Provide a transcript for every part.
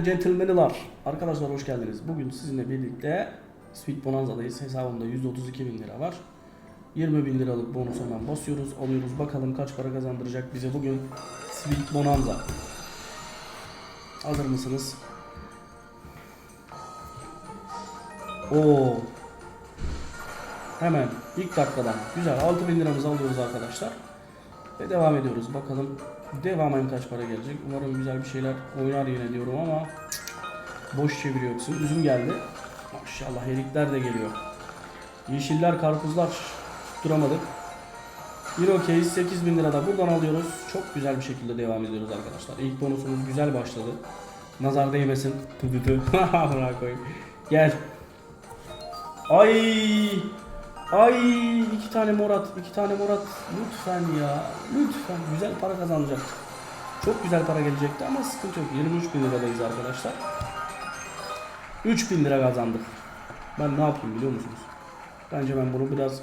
and gentlemen'lar. Arkadaşlar hoş geldiniz. Bugün sizinle birlikte Sweet Bonanza'dayız. Hesabımda 132 bin lira var. 20 bin liralık bonus hemen basıyoruz. Alıyoruz bakalım kaç para kazandıracak bize bugün Sweet Bonanza. Hazır mısınız? Oo. Hemen ilk dakikadan güzel 6000 liramızı alıyoruz arkadaşlar. Ve devam ediyoruz. Bakalım devamın kaç para gelecek. Umarım güzel bir şeyler oynar yine diyorum ama boş çeviriyorsun. Üzüm geldi. Maşallah erikler de geliyor. Yeşiller, karpuzlar tutturamadık. Euro case 8000 lira da buradan alıyoruz. Çok güzel bir şekilde devam ediyoruz arkadaşlar. İlk bonusumuz güzel başladı. Nazar değmesin. Tü tü tü. Gel. Ay. Ay iki tane morat, iki tane morat. Lütfen ya. Lütfen. Güzel para kazanacak. Çok güzel para gelecekti ama sıkıntı yok. 23 bin liradayız arkadaşlar. 3 bin lira kazandık. Ben ne yapayım biliyor musunuz? Bence ben bunu biraz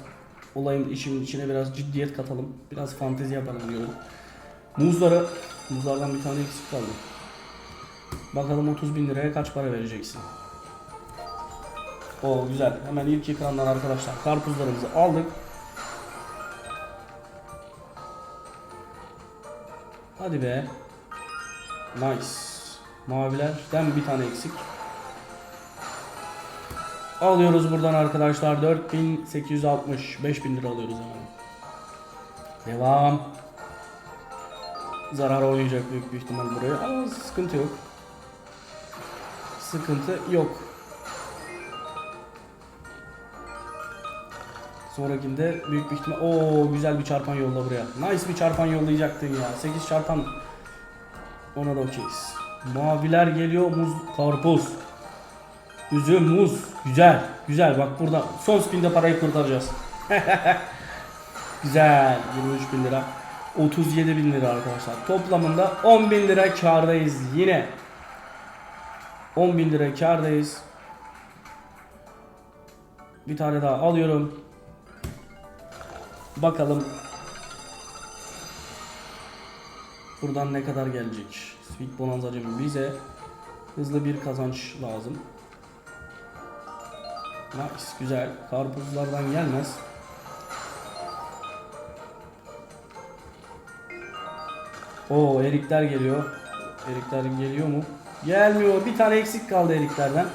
olayın işin içine biraz ciddiyet katalım. Biraz fantezi yapalım diyorum. Muzları, muzlardan bir tane eksik kaldı. Bakalım 30 bin liraya kaç para vereceksin? O güzel. Hemen ilk ekrandan arkadaşlar karpuzlarımızı aldık. Hadi be. Nice. Mavilerden bir tane eksik. Alıyoruz buradan arkadaşlar 4860 5000 lira alıyoruz hemen. Devam. Zarar oynayacak büyük bir ihtimal buraya ama sıkıntı yok. Sıkıntı yok. Sonrakinde büyük bir ihtimal o güzel bir çarpan yolla buraya. Nice bir çarpan yollayacaktın ya. 8 çarpan ona da okeyiz. Maviler geliyor muz karpuz. Üzüm muz. Güzel. Güzel bak burada son spinde parayı kurtaracağız. güzel. 23 bin lira. 37 bin lira arkadaşlar. Toplamında 10 bin lira kardayız yine. 10 bin lira kardayız. Bir tane daha alıyorum. Bakalım. Buradan ne kadar gelecek? Sweet Bonanza'cım bize hızlı bir kazanç lazım. Nice, güzel. Karpuzlardan gelmez. Oo, erikler geliyor. Erikler geliyor mu? Gelmiyor. Bir tane eksik kaldı eriklerden.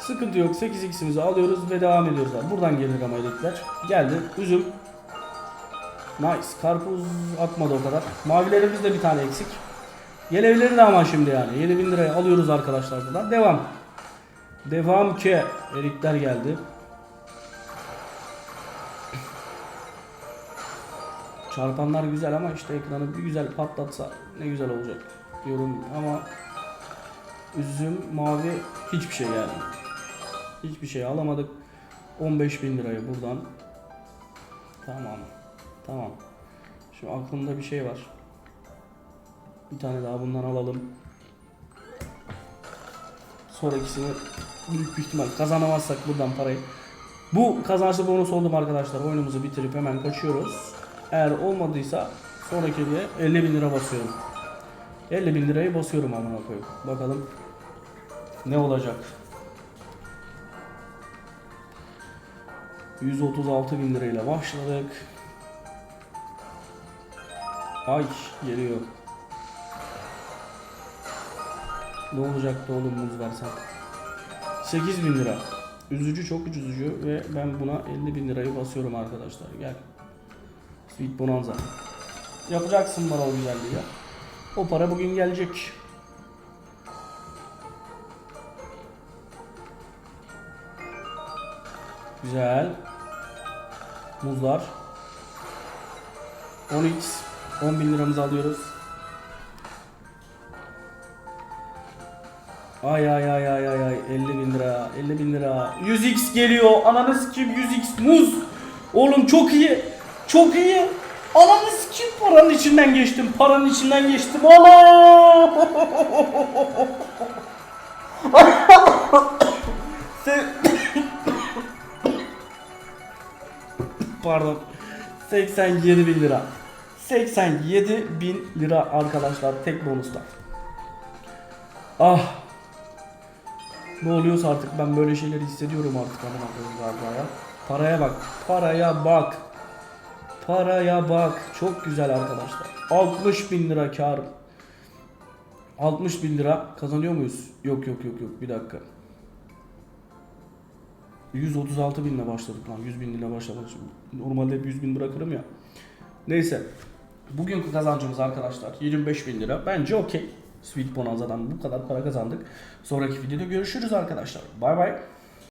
Sıkıntı yok. 8x'imizi alıyoruz ve devam ediyoruz. Buradan gelir ama erikler. Geldi. Üzüm. Nice. Karpuz atmadı o kadar. Mavilerimiz de bir tane eksik. Gelebilirdi ama şimdi yani. 7000 liraya alıyoruz arkadaşlar buradan. Devam. Devam ki. Erikler geldi. Çarpanlar güzel ama işte ekranı bir güzel patlatsa ne güzel olacak diyorum ama üzüm mavi hiçbir şey yani. Hiçbir şey alamadık. 15 bin liraya buradan. Tamam. Tamam. Şimdi aklımda bir şey var. Bir tane daha bundan alalım. Sonrakisini büyük bir ihtimal kazanamazsak buradan parayı. Bu kazançlı bonus oldum arkadaşlar. Oyunumuzu bitirip hemen kaçıyoruz. Eğer olmadıysa sonraki diye 50 bin lira basıyorum. 50 bin lirayı basıyorum amına koyayım. Bakalım ne olacak. 136 bin lirayla başladık. Ay geliyor. Ne olacaktı oğlum muz versen? 8 bin lira. Üzücü çok üzücü ve ben buna 50 bin lirayı basıyorum arkadaşlar. Gel. Sweet Bonanza. Yapacaksın bana o güzelliği ya. O para bugün gelecek. Güzel. Muzlar. 10x. 10 bin liramızı alıyoruz. Ay ay ay ay ay ay. 50 bin lira 50 bin lira. 100x geliyor. Ananı sikeyim 100x muz. Oğlum çok iyi çok iyi. Ananı sikeyim paranın içinden geçtim paranın içinden geçtim. Allah Pardon. 87 bin lira 87 bin lira arkadaşlar tek bonusla Ah Ne oluyorsa artık ben böyle şeyleri hissediyorum artık amına koyayım galiba ya. Paraya bak. Paraya bak. Paraya bak. Çok güzel arkadaşlar. 60 bin lira kar. 60 bin lira kazanıyor muyuz? Yok yok yok yok bir dakika. 136 binle başladık lan. 100 bin lira başlamak için. Normalde hep 100 bin bırakırım ya. Neyse. Bugünkü kazancımız arkadaşlar 25 bin lira. Bence okey. Sweet Bonanza'dan bu kadar para kazandık. Sonraki videoda görüşürüz arkadaşlar. Bay bay.